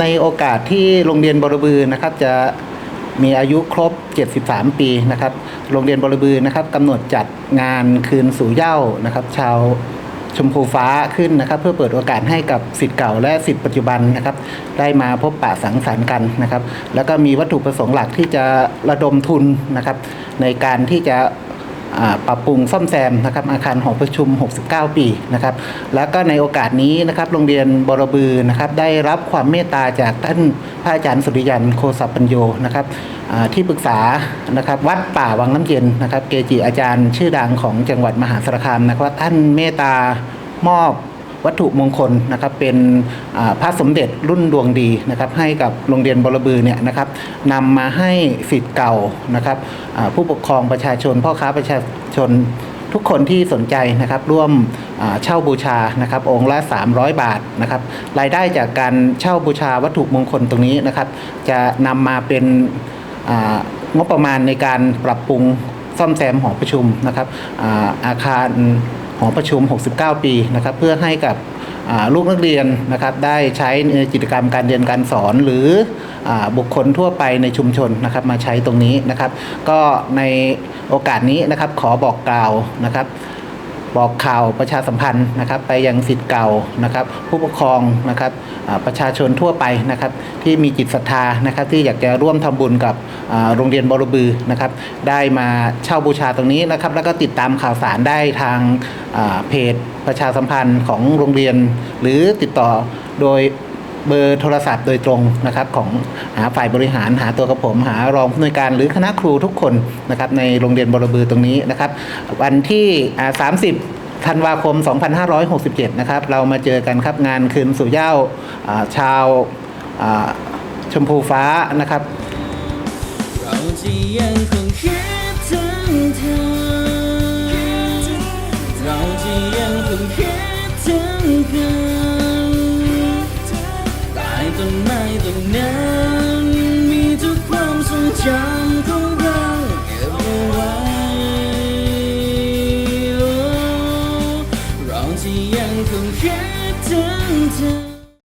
ในโอกาสที่โรงเรียนบรบือนะครับจะมีอายุครบ 73 ปีนะครับ โรงเรียนบรบือนะครับกำหนดจัดงานคืนสู่เย้านะครับ ชาวชมพูฟ้าขึ้นนะครับ เพื่อเปิดโอกาสให้กับสิทธิ์เก่าและสิทธิ์ปัจจุบันนะครับ ได้มาพบปะสังสรรค์กันนะครับ แล้วก็มีวัตถุประสงค์หลักที่จะระดมทุนนะครับ ในการที่จะ ปรับปรุงซ่อมแซมนะครับอาคารหอประชุม 69 ปีนะครับแล้วก็ในโอกาสนี้นะครับโรงเรียนบรบือนะครับได้รับความเมตตาจากท่านพระอาจารย์สุริยันโคสัปัญโยนะครับที่ปรึกษานะครับวัดป่าวังน้ำเย็นนะครับเกจิอาจารย์ชื่อดังของจังหวัดมหาสารคามนะครับท่านเมตตามอบ วัตถุมงคลนะครับเป็นพระสมเด็จรุ่นดวงดีนะครับให้กับโรงเรียนบรบือเนี่ยนะครับนำมาให้สิทธิ์เก่านะครับผู้ปกครองประชาชน พ่อค้าประชาชนทุกคนที่สนใจนะครับร่วมเช่าบูชานะครับองค์ละ 300 บาทนะครับรายได้จากการเช่าบูชาวัตถุมงคลตรงนี้นะครับ จะนำมาเป็นงบประมาณในการปรับปรุงซ่อมแซมหอประชุมนะครับอาอาคาร หอประชุม 69 ปีนะครับเพื่อให้กับลูกนักเรียนนะครับได้ใช้ในกิจกรรมการเรียนการสอนหรืออบุคคลทั่วไปในชุมชนนะครับมาใช้ตรงนี้นะครับ ก็ในโอกาสนี้นะครับขอบอกกล่าวนะครับ บอกข่าวประชาสัมพันธ์นะครับไปยังสิทธิ์เก่านะครับ ผู้ปกครองนะครับประชาชนทั่วไปนะครับที่มีจิตศรัทธานะครับที่อยากจะร่วมทำบุญกับโรงเรียนบรบือนะครับได้มาเช่าบูชาตรงนี้นะครับแล้วก็ติดตามข่าวสารได้ทางเพจประชาสัมพันธ์ของโรงเรียน หรือติดต่อโดย เบอร์โทรศัพท์โดยตรงนะครับของหาฝ่ายบริหารหาตัวกับผม หารองผู้อำนวยการหรือคณะครูทุกคนนะครับในโรงเรียนบรบือตรงนี้นะครับ วันที่ 30ธันวาคม 2567 นะครับ เรามาเจอกันครับ งานคืนสู่เย้าชาวชมพูฟ้านะครับ เราจะยังคงคิดถึงเธอ อย่งนั้นมีทุกความทรงจำของเราเก็บเอาไว้เราที่ยังคงแค่ถึงเธอ